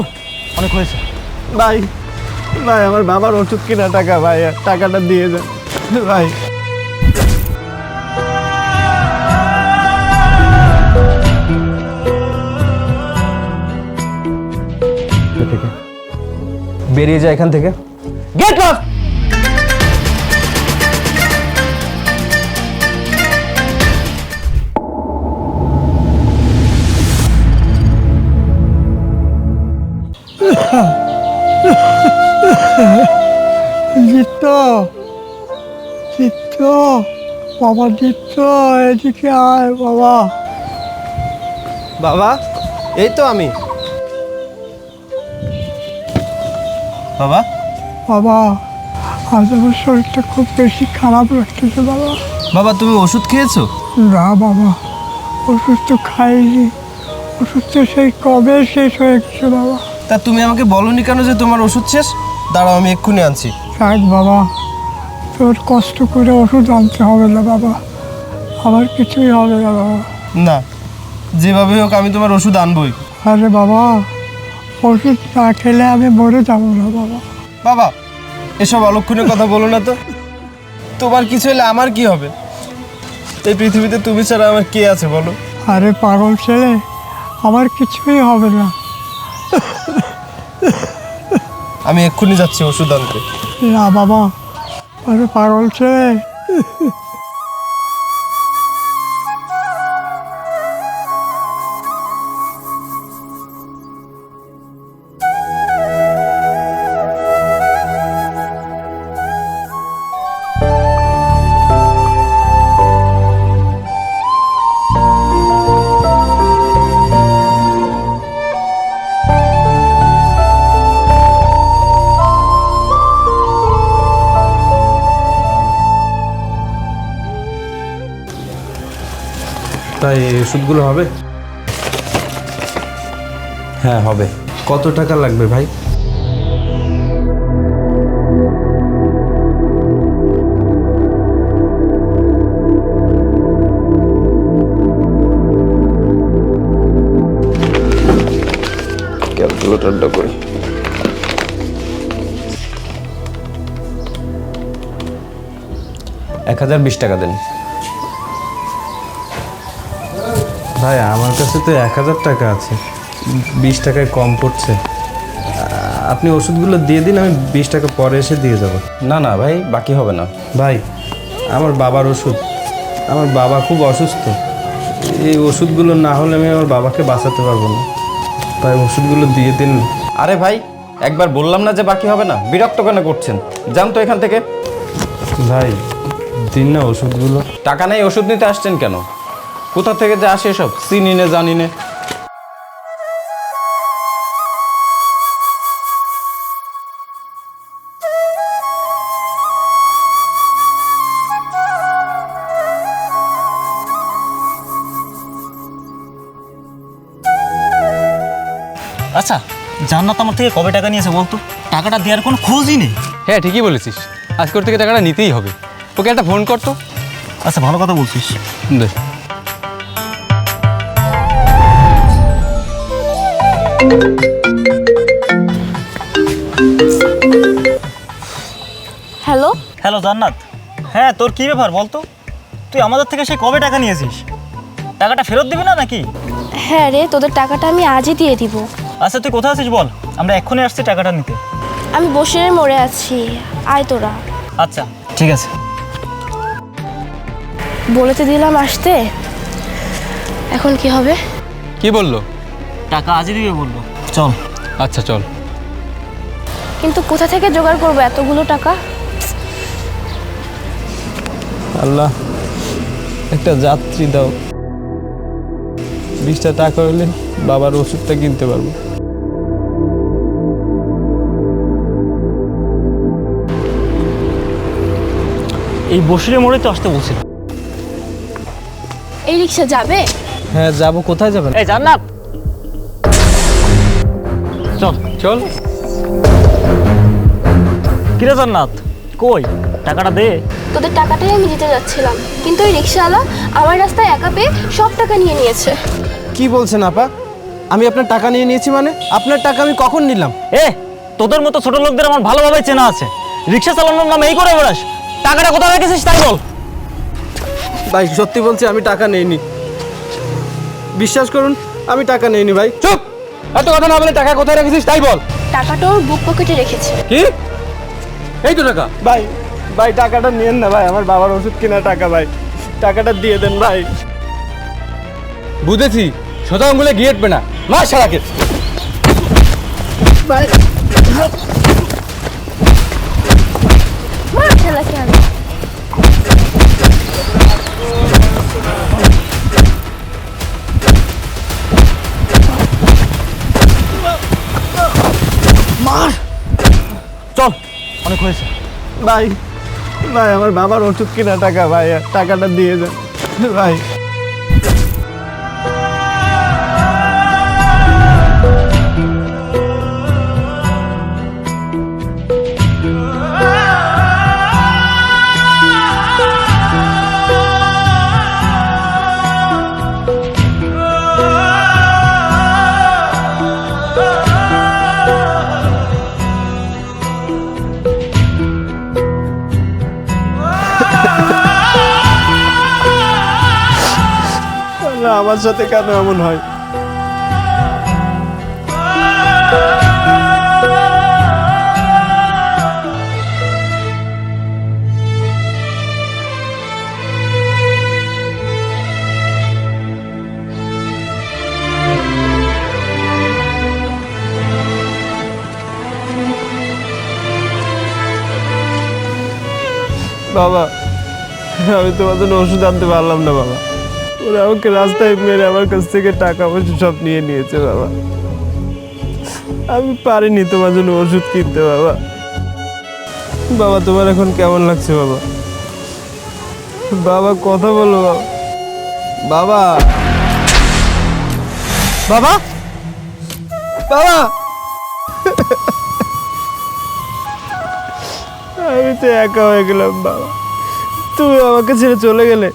চল অনেক হয়েছে। ভাই ভাই আমার বাবার ওষুধ কিনা টাকা ভাই টাকাটা দিয়ে যান ভাই। বেরিয়ে যায় এখান থেকে। গেট লক জিত্ত জিত্ত বাবা জিত্ত এদিকে আয় বাবা। বাবা এই তো আমি। বাবা? বাবা আজ আমার শরীরটা খুব বেশি খারাপ লাগতেছে বাবা। বাবা তুমি ওষুধ খেয়েছো? না বাবা ওষুধ তো খাইনি। ওষুধ তো সেই কবে শেষ হয়ে গেছে বাবা। তা তুমি আমাকে বলনি কেন যে তোমার ওষুধ শেষ? দাঁড়াও আমি এক্ষুনি আনছি। থাক বাবা তোর কষ্ট করে ওষুধ আনতে হবে না বাবা। আমার কিছুই হবে না বাবা। না যেভাবে হোক আমি তোমার ওষুধ আনবই। আরে বাবা ওষুধ না খেলে আমি মরে যাব না বাবা। বাবা এসব অলক্ষণের কথা বলো না তো। তোমার কিছু হলে আমার কি হবে? এই পৃথিবীতে তুমি ছাড়া আমার কে আছে বলো? আরে পাগল ছেলে আমার কিছুই হবে না। আমি এক্ষুনি যাচ্ছি ওষুধ আনতে। বাবা পারল ছেলে ওষুধগুলো হবে? হ্যাঁ হবে। কত টাকা লাগবে ভাই? ক্যালকুলেটরটা করি। এক হাজার বিশ টাকা দেন। ভাই আমার কাছে তো এক হাজার টাকা আছে। বিশ টাকায় কম পড়ছে। আপনি ওষুধগুলো দিয়ে দিন আমি বিশ টাকা পরে এসে দিয়ে যাব। না না ভাই বাকি হবে না। ভাই আমার বাবার ওষুধ। আমার বাবা খুব অসুস্থ। এই ওষুধগুলো না হলে আমি আমার বাবাকে বাঁচাতে পারব না। তাই ওষুধগুলো দিয়ে দিন। আরে ভাই একবার বললাম না যে বাকি হবে না। বিরক্ত কেন করছেন? যান তো এখান থেকে। ভাই দিন না ওষুধগুলো। টাকা নেই ওষুধ নিতে আসছেন কেন? কোথা থেকে যে আসে এসব? চিনি নে জানি নে। আচ্ছা জান্নাত আমার থেকে কবে টাকা নিয়েছে বলতো? টাকাটা দেওয়ার কোনো খোঁজই নেই। হ্যাঁ ঠিকই বলেছিস। আজকের থেকে টাকাটা নিতেই হবে। ওকে একটা ফোন করতো আচ্ছা ভালো কথা বলছিস। দে। হ্যালো? হ্যালো জান্নাত। হ্যাঁ তোর কী ব্যাপার বলতো? তুই আমাদের থেকে সে কবে টাকা নিয়েছিস? টাকাটা ফেরত দিবি না নাকি? হ্যাঁ রে তোদের টাকাটা আমি আজই দিয়ে দিব। আচ্ছা তুই কোথায় আছিস বল? আমরা এক্ষুনি আসছি টাকাটা নিতে। আমি বসে মরে আছি। আয় তোরা। আচ্ছা ঠিক আছে। বলেতে দিলাম আসতে। এখন কি হবে? কি বলল? টাকা আজই দিবে বলল। চল। আচ্ছা চল। কিন্তু কোথা থেকে জোগাড় করব এতগুলো টাকা? আল্লাহ একটা যাত্রী দাও। বিশটা টাকা হলে বাবার ওষুধটা কিনতে পারব। এই বসিরে মোড়ে তো আসতে বলছিল। এই রিক্সা যাবে? হ্যাঁ যাব। কোথায় যাবেন? এই জান্নাত! চল। কিরে জান্নাত? কই? টাকাটা দে। তোদের টাকাটাই আমি দিতে যাচ্ছিলাম। কিন্তু ওই রিক্সাওয়ালা আমার রাস্তায় একা পেয়ে সব টাকা নিয়ে নিয়েছে। কি বলছেন আপা? আমি আপনার টাকা নিয়ে নিয়েছি মানে? আপনার টাকা আমি কখন নিলাম? এ তোদের মতো ছোট লোকদের আমার ভালোভাবে চেনা আছে। রিক্সা চালানোর নাম এই করে বেড়াস। টাকাটা কোথায় রেখেছিস তাই বল। ভাই সত্যি বলছি আমি টাকা নেইনি। বিশ্বাস করুন আমি টাকা নেইনি ভাই। চুপ! এত কথা না বলে টাকা কোথায় রেখেছিস? তাই বল। টাকাটা ওর বুক পকেটে রেখেছে। কি? এই তো টাকা। ভাই ভাই টাকাটা নিয়েন না ভাই আমার বাবার ওষুধ কেনা টাকা ভাই। টাকাটা দিয়ে দেন ভাই। বুঝেছি সোজা আঙ্গুলে গিয়ে উঠবে না। মা সারাকে মার হয়েছে? ভাই ভাই আমার বাবার ওষুধ কেনা টাকা ভাই টাকাটা দিয়ে যান ভাই। আমার সাথে কেন এমন হয়? বাবা আমি তোমার জন্য ওষুধ আনতে পারলাম না বাবা। ওরা আমাকে রাস্তায় মেরে আমার কাছ থেকে টাকা পয়সা সব নিয়ে নিয়েছে, বাবা। আমি পারিনি তোমার জন্য ওষুধ কিনতে, বাবা। বাবা, তোমার এখন কেমন লাগছে, বাবা? বাবা, কথা বলো, বাবা। বাবা! বাবা! আমি তো একা হয়ে গেলাম, বাবা। তুমি আমাকে ছেড়ে চলে গেলে?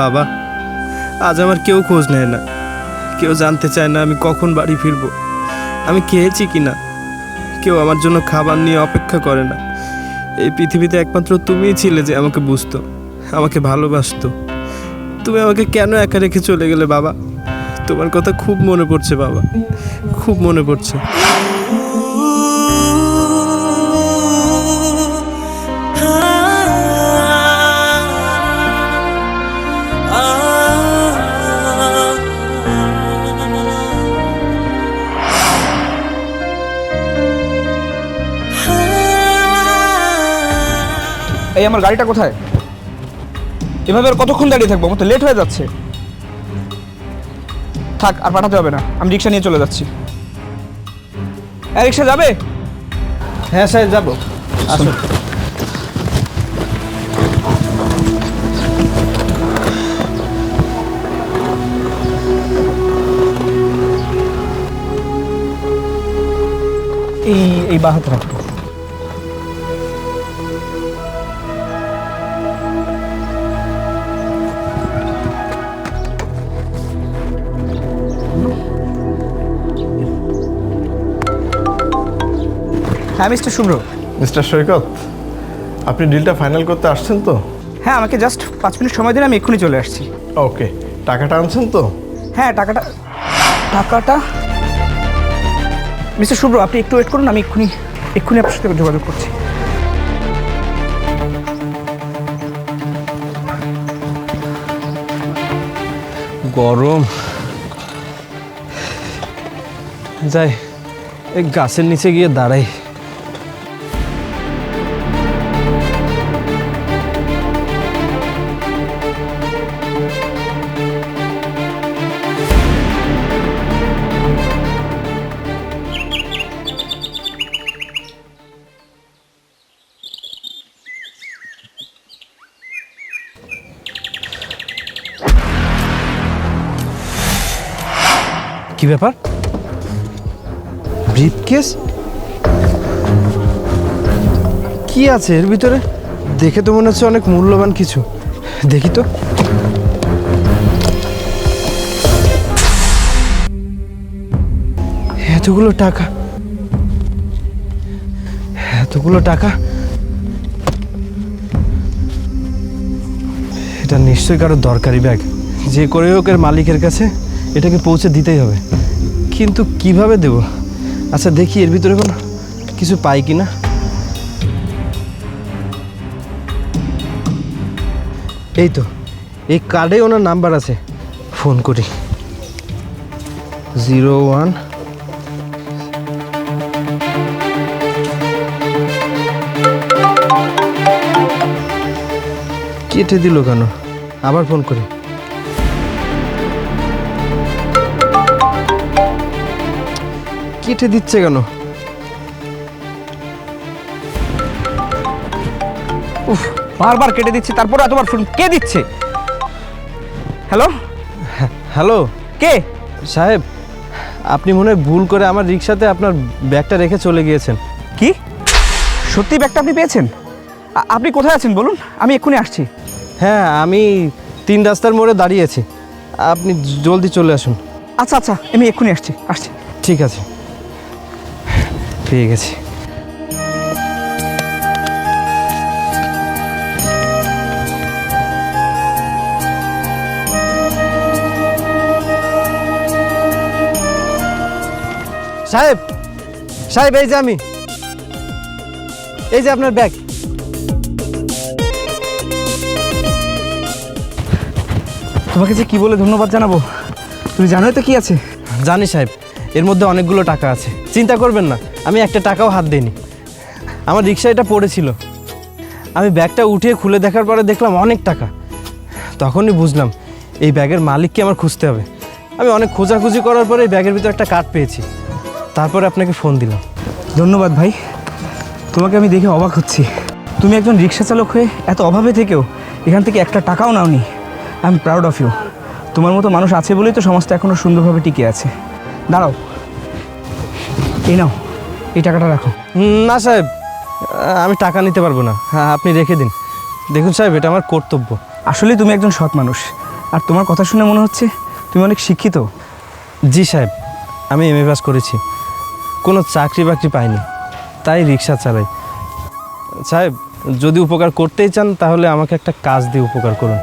বাবা, আজ আমার কেউ খোঁজ নেয় না। কেউ জানতে চায় না আমি কখন বাড়ি ফিরবো। আমি খেয়েছি কি না কেউ আমার জন্য খাবার নিয়ে অপেক্ষা করে না। এই পৃথিবীতে একমাত্র তুমিই ছিলে যে আমাকে বুঝতো, আমাকে ভালোবাসতো। তুমি আমাকে কেন একা রেখে চলে গেলে বাবা? তোমার কথা খুব মনে পড়ছে বাবা, খুব মনে পড়ছে। এই আমার গাড়িটা কোথায়? এভাবে আর কতক্ষণ দাঁড়িয়ে থাকব? আমার তো লেট হয়ে যাচ্ছে। থাক আর পাঠাতে হবে না। আমি রিক্সা নিয়ে চলে যাচ্ছি। হ্যাঁ রিক্সা যাবে? হ্যাঁ স্যার যাব। আসুন। এই এই বাহাতে রাখব। হ্যাঁ মিস্টার শুভ্র। মিস্টার সৈকত আপনি ডিলটা ফাইনাল করতে আসছেন তো? হ্যাঁ আমাকে জাস্ট পাঁচ মিনিট সময় দিন আমি এক্ষুনি চলে আসছি। ওকে টাকাটা আনছেন তো? হ্যাঁ টাকাটা টাকাটা। মিস্টার শুভ্র আপনি একটু ওয়েট করুন আমি এক্ষুনি এক্ষুনি আপনার সাথে যোগাযোগ করছি। গরম। যাই এই গাছের নিচে গিয়ে দাঁড়াই। ব্যাপার? ব্রিফ কেস কি আছে এর ভিতরে? দেখে তো মনে হচ্ছে অনেক মূল্যবান কিছু। দেখি তো। এতগুলো টাকা। এতগুলো টাকা? এটা নিশ্চয়ই কারও দরকারি ব্যাগ। যে করে হোক এর মালিকের কাছে এটাকে পৌঁছে দিতেই হবে। কিন্তু কীভাবে দেব? আচ্ছা দেখি এর ভিতরে কোনো কিছু পাই কি না এই তো, এই কার্ডে ওনার নাম্বার আছে। ফোন করি। Zero one. কেটে দিল কেন? আবার ফোন করি। কেটে দিচ্ছে কেন? উফ বারবার কেটে দিচ্ছি তারপরে এতবার ফোন কে দিচ্ছে? হ্যালো? হ্যালো? কে? সাহেব আপনি মনে হয় ভুল করে আমার রিক্সাতে আপনার ব্যাগটা রেখে চলে গিয়েছেন। কি? সত্যি ব্যাগটা আপনি পেয়েছেন? আপনি কোথায় আছেন বলুন? আমি এক্ষুনি আসছি। হ্যাঁ আমি তিন রাস্তার মোড়ে দাঁড়িয়েছি আপনি জলদি চলে আসুন। আচ্ছা আচ্ছা আমি এক্ষুনি আসছি আসছি। ঠিক আছে। পেয়ে গেছি। সাহেব সাহেব, এই যে আমি। এই যে আপনার ব্যাগ। তোমাকে যে কি বলে ধন্যবাদ জানাব? তুমি জানোই তো কি আছে? জানি সাহেব, এর মধ্যে অনেকগুলো টাকা আছে। চিন্তা করবেন না। আমি একটা টাকাও হাত দিইনি। আমার রিক্সা এটা পড়েছিল। আমি ব্যাগটা উঠিয়ে খুলে দেখার পরে দেখলাম অনেক টাকা। তখনই বুঝলাম, এই ব্যাগের মালিককে আমার খুঁজতে হবে। আমি অনেক খোঁজাখুঁজি করার পরে এই ব্যাগের ভিতরে একটা কার্ড পেয়েছি। তারপরে আপনাকে ফোন দিলাম। ধন্যবাদ ভাই, তোমাকে আমি দেখে অবাক হচ্ছি। তুমি একজন রিক্সা চালক হয়ে এত অভাবে থেকেও এখান থেকে একটা টাকাও নাওনি। I am proud of you তোমার মতো মানুষ আছে বলেই তো সমাজটা এখনও সুন্দরভাবে টিকে আছে। দাঁড়াও, এই নাও। এই টাকাটা রাখো। না সাহেব আমি টাকা নিতে পারব না। হ্যাঁ আপনি রেখে দিন। দেখুন সাহেব এটা আমার কর্তব্য। আসলে তুমি একজন সৎ মানুষ। আর তোমার কথা শুনে মনে হচ্ছে তুমি অনেক শিক্ষিত। জি সাহেব আমি এম এ পাস করেছি। কোনো চাকরি বাকরি পাইনি। তাই রিক্সা চালাই। সাহেব যদি উপকার করতেই চান তাহলে আমাকে একটা কাজ দিয়ে উপকার করুন।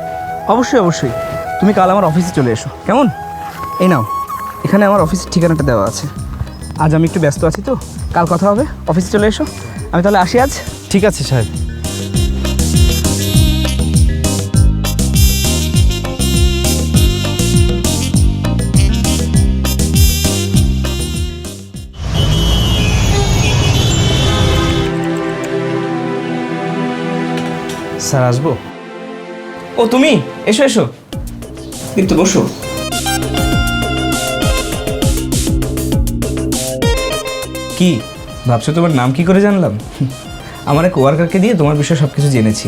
অবশ্যই অবশ্যই। তুমি কাল আমার অফিসে চলে এসো। কেমন? এই নাও। এখানে আমার অফিসের ঠিকানাটা দেওয়া আছে। আজ আমি একটু ব্যস্ত আছি তো। কাল কথা হবে। অফিসে চলে এসো। আমি তাহলে আসি আজ। ঠিক আছে সাহেব। স্যার আসব? ও তুমি? এসো এসো। কিন্তু বসো। কি? ভাবছ তোমার নাম কি করে জানলাম? আমার এক ওয়ার্কারকে দিয়ে তোমার বিষয়ে সব কিছু জেনেছি।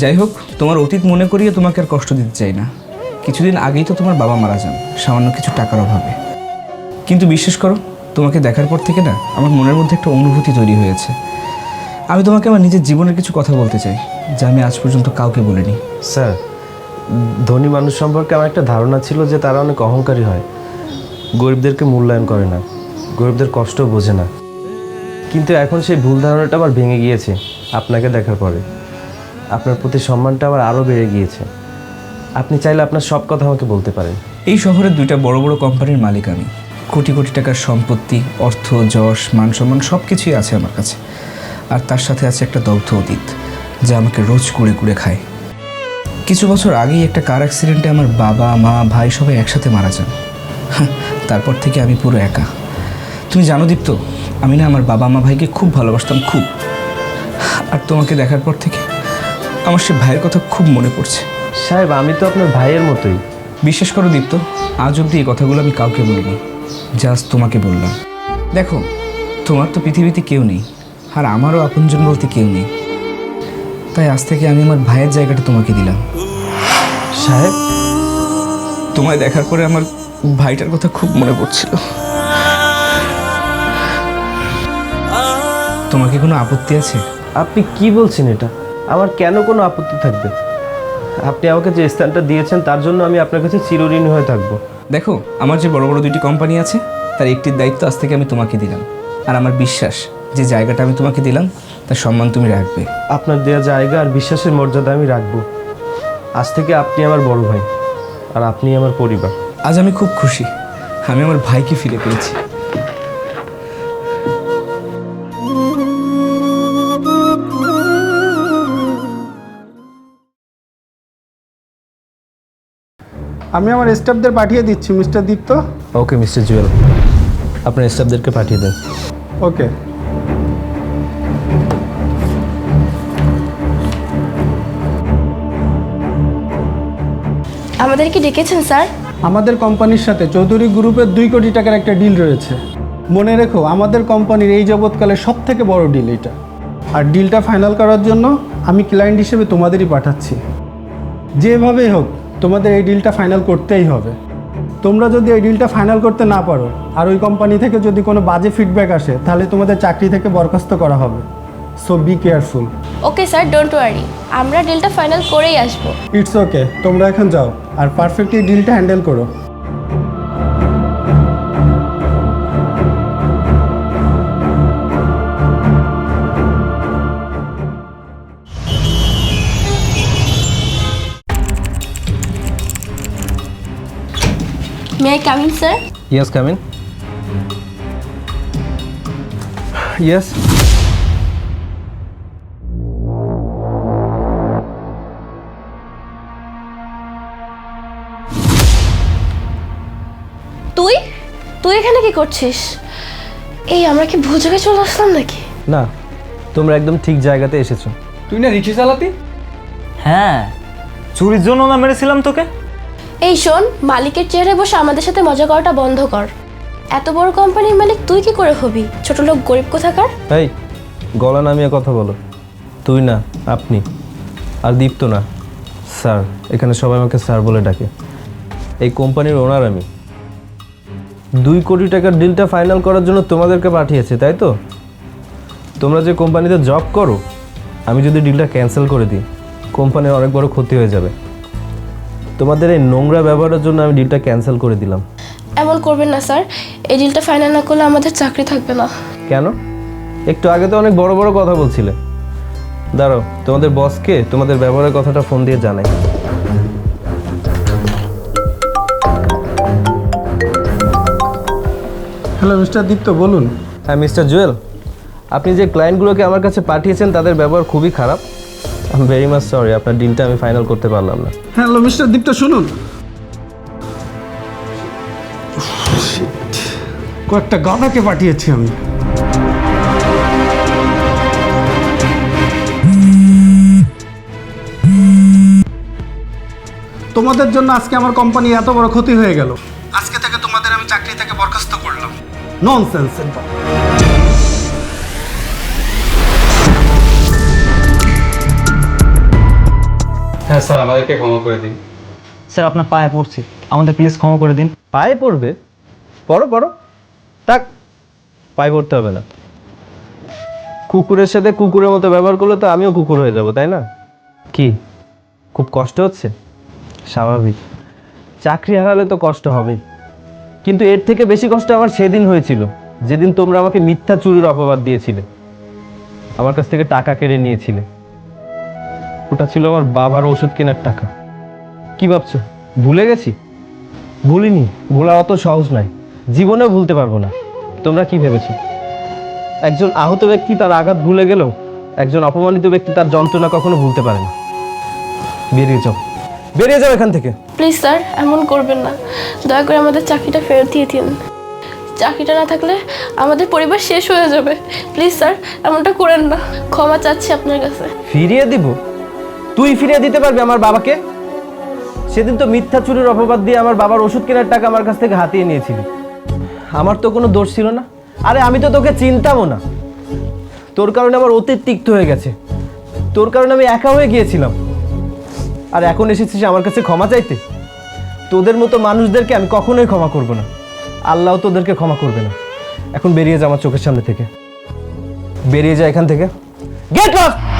যাই হোক, তোমার অতীত মনে করিয়ে তোমাকে আর কষ্ট দিতে চাই না। কিছুদিন আগেই তো তোমার বাবা মারা যান, সামান্য কিছু টাকার অভাবে। কিন্তু বিশ্বাস করো, তোমাকে দেখার পর থেকে না আমার মনের মধ্যে একটা অনুভূতি তৈরি হয়েছে। আমি তোমাকে আমার নিজের জীবনের কিছু কথা বলতে চাই, যা আমি আজ পর্যন্ত কাউকে বলিনি। স্যার, ধনী মানুষ সম্পর্কে আমার একটা ধারণা ছিল যে তারা অনেক অহংকারী হয়। গরিবদেরকে মূল্যায়ন করে না। গরিবদের কষ্ট বোঝে না। কিন্তু এখন সেই ভুল ধারণাটা আবার ভেঙে গিয়েছে আপনাকে দেখার পরে। আপনার প্রতি সম্মানটা আবার আরও বেড়ে গিয়েছে। আপনি চাইলে আপনার সব কথা আমাকে বলতে পারেন। এই শহরের দুইটা বড় বড় কোম্পানির মালিক আমি। কোটি কোটি টাকার সম্পত্তি অর্থ যশ মান সম্মান সব কিছুই আছে আমার কাছে। আর তার সাথে আছে একটা দগ্ধ অতীত যা আমাকে রোজ কুড়ে কুড়ে খায়। কিছু বছর আগেই একটা কার অ্যাক্সিডেন্টে আমার বাবা মা ভাই সবাই একসাথে মারা যান। হ্যাঁ, তারপর থেকে আমি পুরো একা। তুমি জানো দীপ্ত আমি না আমার বাবা মা ভাইকে খুব ভালোবাসতাম খুব। আর তোমাকে দেখার পর থেকে আমার সে ভাইয়ের কথা খুব মনে পড়ছে। সাহেব আমি তো আপনার ভাইয়ের মতোই। বিশ্বাস করো দীপ্ত আজ অবধি এই কথাগুলো আমি কাউকে বলিনি জাস্ট তোমাকে বললাম। দেখো তোমার তো পৃথিবীতে কেউ নেই আর আমারও আপনজন বলতে কেউ নেই। তাই আজ থেকে আমি আমার ভাইয়ের জায়গাটা তোমাকে দিলাম। সাহেব? তোমায় দেখার পরে আমার ভাইটার কথা খুব মনে পড়ছিল। তোমার কি কোনো আপত্তি আছে? আপনি কি বলছেন এটা? আমার কেন কোনো আপত্তি থাকবে? আপনি আমাকে যে স্থানটা দিয়েছেন তার জন্য আমি আপনার কাছে চিরঋণী হয়ে থাকব। দেখো আমার যে বড় বড় দুইটি কোম্পানি আছে তার একটির দায়িত্ব আজ থেকে আমি তোমাকে দিলাম। আর আমার বিশ্বাস যে জায়গাটা আমি তোমাকে দিলাম তার সম্মান তুমি রাখবে। আপনার দেওয়া জায়গা আর বিশ্বাসের মর্যাদা আমি রাখব। আজ থেকে আপনি আমার বড় ভাই আর আপনি আমার পরিবার। আজ আমি খুব খুশি। আমি আমার ভাইকে ফিরে পেয়েছি। আমি আমার স্টাফদের পাঠিয়ে দিচ্ছি mister Dipto. Okay mister Jewel. আপনার স্টাফদেরকে পাঠিয়ে দেন। ওকে। আমাদের কি ডেকেছেন স্যার? আমাদের কোম্পানির সাথে চৌধুরী গ্রুপের দুই কোটি টাকার একটা ডিল রয়েছে। মনে রেখো আমাদের কোম্পানির এই যাবৎকালে সব থেকে বড় ডিল এটা। আর ডিলটা ফাইনাল করার জন্য আমি ক্লায়েন্ট হিসেবে তোমাদেরই পাঠাচ্ছি। যেভাবেই হোক তোমাদের এই ডিলটা ফাইনাল করতেই হবে। তোমরা যদি এই ডিলটা ফাইনাল করতে না পারো আর ওই কোম্পানি থেকে যদি কোনো বাজে ফিডব্যাক আসে তাহলে তোমাদের চাকরি থেকে বরখাস্ত করা হবে। So be careful okay sir don't worry আমরা ডিলটা ফাইনাল করেই আসব। ইটস ওকে তোমরা এখন যাও আর পারফেক্টলি ডিলটা হ্যান্ডেল করো। May I coming sir yes come in yes তুই? তুই এখানে কি করছিস? এই আমরা কি ভোজকে চলে আসলাম নাকি? না তোমরা একদম ঠিক জায়গাতে এসেছ। তুই না রিক্সা চালাতি? হ্যাঁ চুরির জন্য না মেরেছিলাম তোকে? এই শোন, মালিকের চেয়ারে বসে আমাদের সাথে মজা করাটা বন্ধ কর। এত বড় কোম্পানির মালিক তুই কি করে হবি? ছোট লোক গরিব কোথাকার? এই, গলা নামিয়ে কথা বলো। তুই না, আপনি। আর দীপ্ত না। স্যার, এখানে সবাই আমাকে স্যার বলে ডাকে। এই কোম্পানির ওনার আমি। দুই কোটি টাকার ডিলটা ফাইনাল করার জন্য তোমাদেরকে পাঠিয়েছে, তাই তো? তোমরা যে কোম্পানিতে জব করো, আমি যদি ডিলটা ক্যান্সেল করে দিই কোম্পানির অনেক বড় ক্ষতি হয়ে যাবে। তোমাদের এই নোংরা ব্যবহারের জন্য আমি ডিলটা ক্যান্সেল করে দিলাম। এমন করবেন না স্যার। এই ডিলটা ফাইনাল না করলে আমাদের চাকরি থাকবে না। কেন? একটু আগে তো অনেক বড় বড় কথা বলছিলে। দাঁড়াও তোমাদের বসকে তোমাদের ব্যবহারের কথাটা ফোন দিয়ে জানাই। হ্যালো মিস্টার দীপ্ত বলুন। হ্যাঁ মিস্টার জুয়েল আপনি যে ক্লায়েন্টগুলোকে আমার কাছে পাঠিয়েছেন তাদের ব্যবহার খুবই খারাপ। আই ভেরি মাচ সরি আপনার ডিলটা আমি ফাইনাল করতে পারলাম না। হ্যালো মিস্টার দীপ্ত শুনুন। কয়েকটা গাধাকে পাঠিয়েছি আমি। তোমাদের জন্য আজকে আমার কোম্পানি এত বড় ক্ষতি হয়ে গেল। আজকে থেকে তোমাদের আমি চাকরি থেকে বরখাস্ত করলাম। ননসেন্স হ্যাঁ স্যার, আমাদেরকে ক্ষমা করে দিন। স্যার, আপনার পায়ে পড়ছি। আমাদের প্লিজ ক্ষমা করে দিন। পায়ে পড়বে? পড়ো পড়ো। থাক, পায়ে পড়তে হবে না। কুকুরের সাথে কুকুরের মতো ব্যবহার করলে তো আমিও কুকুর হয়ে যাব, তাই না? কি? খুব কষ্ট হচ্ছে? স্বাভাবিক। চাকরি হারালে তো কষ্ট হবেই। কিন্তু এর থেকে বেশি কষ্ট আমার সেদিন হয়েছিল, যেদিন তোমরা আমাকে মিথ্যা চুরির অপবাদ দিয়েছিলে। আমার কাছ থেকে টাকা কেড়ে নিয়েছিলে। ওটা ছিল আমার বাবার ওষুধ কেনার টাকা। কি ভাবছ? ভুলে গেছি? ভুলিনি। ভোলা অত সহজ নয়। জীবনেও ভুলতে পারব না। তোমরা কি ভেবেছো? একজন আহত ব্যক্তি তার আঘাত ভুলে গেলেও একজন অপমানিত ব্যক্তি তার যন্ত্রণা কখনো ভুলতে পারে না। বেরিয়ে যাও। বেরিয়ে যাও এখান থেকে। প্লিজ স্যার এমন করবেন না। দয়া করে আমাদের চাকরিটা ফেরত দিয়ে দিন। চাকরিটা না থাকলে আমাদের পরিবার শেষ হয়ে যাবে। প্লিজ স্যার এমনটা করেন না। ক্ষমা চাচ্ছি আপনার কাছে। ফিরিয়ে দিব? তুই ফিরিয়ে দিতে পারবি আমার বাবাকে? সেদিন তো মিথ্যা চুরির অপবাদ দিয়ে আমার বাবার ওষুধ কেনার টাকা আমার কাছ থেকে হাতিয়ে নিয়েছিলি। আমার তো কোনো দোষ ছিল না। আরে আমি তো তোকে চিনতামও না। তোর কারণে আমার অতীত তিক্ত হয়ে গেছে। তোর কারণে আমি একা হয়ে গিয়েছিলাম। আর এখন এসেছিস আমার কাছে ক্ষমা চাইতে? তোদের মতো মানুষদেরকে আমি কখনোই ক্ষমা করব না। আল্লাহ তোদেরকে ক্ষমা করবে না। এখন বেরিয়ে যা আমার চোখের সামনে থেকে। বেরিয়ে যা এখান থেকে। Get lost